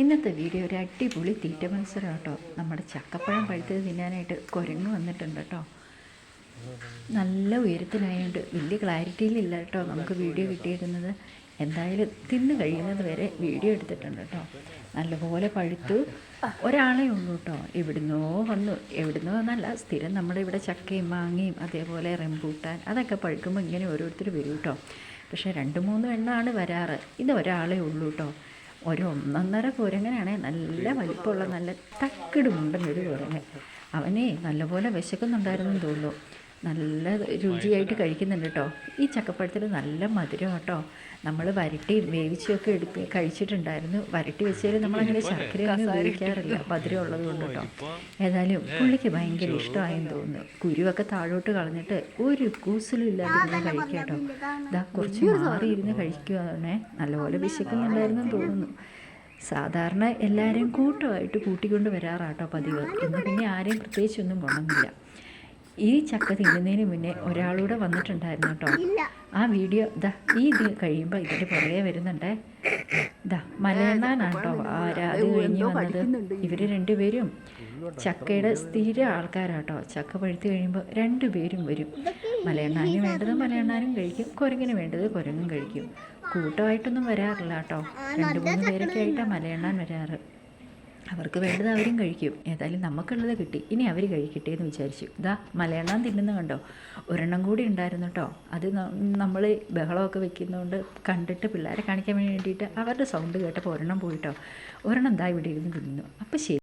ഇന്നത്തെ വീഡിയോ ഒരു അടിപൊളി തീറ്റ മത്സരം കേട്ടോ നമ്മുടെ ചക്കപ്പഴം പഴുത്തത് തിന്നാനായിട്ട് കുരങ്ങ് വന്നിട്ടുണ്ട് കേട്ടോ. നല്ല ഉയരത്തിലായതുകൊണ്ട് വലിയ ക്ലാരിറ്റിയിലില്ല കേട്ടോ നമുക്ക് വീഡിയോ കിട്ടിയിരുന്നത് എന്തായാലും തിന്നു കഴിയുന്നത് വരെ വീഡിയോ എടുത്തിട്ടുണ്ട് കേട്ടോ. നല്ലപോലെ പഴുത്തു. ഒരാളേ ഉള്ളൂ കേട്ടോ. എവിടുന്നോ വന്നു. എവിടുന്നോ എന്നല്ല സ്ഥിരം നമ്മുടെ ഇവിടെ ചക്കയും മാങ്ങയും അതേപോലെ റെമ്പൂട്ടാൻ അതൊക്കെ പഴുക്കുമ്പോൾ ഇങ്ങനെ ഓരോരുത്തർ വരും കേട്ടോ. പക്ഷേ രണ്ട് മൂന്ന് എണ്ണമാണ് വരാറ്. ഇത് ഒരാളേ ഉള്ളൂ കേട്ടോ. ഒരു ഒന്നൊന്നര കുരങ്ങനാണേ നല്ല വലിപ്പമുള്ള നല്ല തക്കിടുമുണ്ടെന്നൊരു കുരങ്ങൻ അവനെ നല്ലപോലെ വിശക്കുന്നുണ്ടായിരുന്നു തോന്നുന്നു. നല്ല രുചിയായിട്ട് കഴിക്കുന്നുണ്ട് കേട്ടോ ഈ ചക്കപ്പഴത്തിൽ നല്ല മധുരം കേട്ടോ നമ്മൾ വരട്ടി വേവിച്ചൊക്കെ എടുത്ത് കഴിച്ചിട്ടുണ്ടായിരുന്നു. വരട്ടി വെച്ചാൽ നമ്മളങ്ങനെ ശർക്കരയൊന്നും ഉപയോഗിക്കാറില്ല. മധുരം ഉള്ളത് കൊണ്ട് കേട്ടോ ഏതായാലും പുള്ളിക്ക് ഭയങ്കര ഇഷ്ടമായെന്ന് തോന്നുന്നു. കുരുവൊക്കെ താഴോട്ട് കളഞ്ഞിട്ട് ഒരു കൂസലും ഇല്ലാതെ ഇരുന്ന് കഴിക്കുക കേട്ടോ ഇതാ കുറച്ച് മാറി ഇരുന്ന് കഴിക്കുകയാണേ നല്ലപോലെ വിശക്കുന്നുണ്ടായിരുന്നു തോന്നുന്നു. സാധാരണ എല്ലാവരെയും കൂട്ടമായിട്ട് കൂട്ടിക്കൊണ്ട് വരാറാട്ടോ പതിവ്. ഇന്ന് പിന്നെ ആരെയും പ്രത്യേകിച്ചൊന്നും കൊണ്ടുവന്നില്ല ഈ ചക്ക തിന്നുന്നതിന് മുന്നേ ഒരാളൂടെ വന്നിട്ടുണ്ടായിരുന്നു കേട്ടോ. ആ വീഡിയോ ദാ ഈ ഇത് കഴിയുമ്പോൾ ഇതിന്റെ പുറകെ വരുന്നുണ്ടേ. ദാ മലയണ്ണാനാണ് കേട്ടോ ആരാ? അത് കഴിഞ്ഞ് വന്നത് ഇവർ രണ്ടുപേരും ചക്കയുടെ സ്ഥിര ആൾക്കാരാട്ടോ ചക്ക പഴുത്ത് കഴിയുമ്പോൾ രണ്ടുപേരും വരും. മലയണ്ണാനും വേണ്ടത് മലയണ്ണാനും കഴിക്കും കുരങ്ങിന് വേണ്ടത് കുരങ്ങും കഴിക്കും. കൂട്ടമായിട്ടൊന്നും വരാറില്ല കേട്ടോ. രണ്ട് മൂന്ന് പേരൊക്കെ ആയിട്ടാണ് മലയണ്ണാൻ വരാറ്. അവർക്ക് വേണ്ടത് അവരും കഴിക്കും. ഏതായാലും നമുക്കുള്ളത് കിട്ടി. ഇനി അവർ കഴിക്കട്ടെ എന്ന് വിചാരിച്ചു. ഇതാ മലയാളം തിന്നുന്ന കണ്ടോ? ഒരെണ്ണം കൂടി ഉണ്ടായിരുന്നു കേട്ടോ അത് നമ്മൾ ബഹളമൊക്കെ വെക്കുന്നതുകൊണ്ട് കണ്ടിട്ട് പിള്ളേരെ കാണിക്കാൻ വേണ്ടിയിട്ട് അവരുടെ സൗണ്ട് കേട്ടപ്പോൾ ഒരെണ്ണം പോയിട്ടോ ഒരെണ്ണം എന്താ ഇവിടെ ഇരുന്ന് തിന്നു അപ്പോൾ ശരി.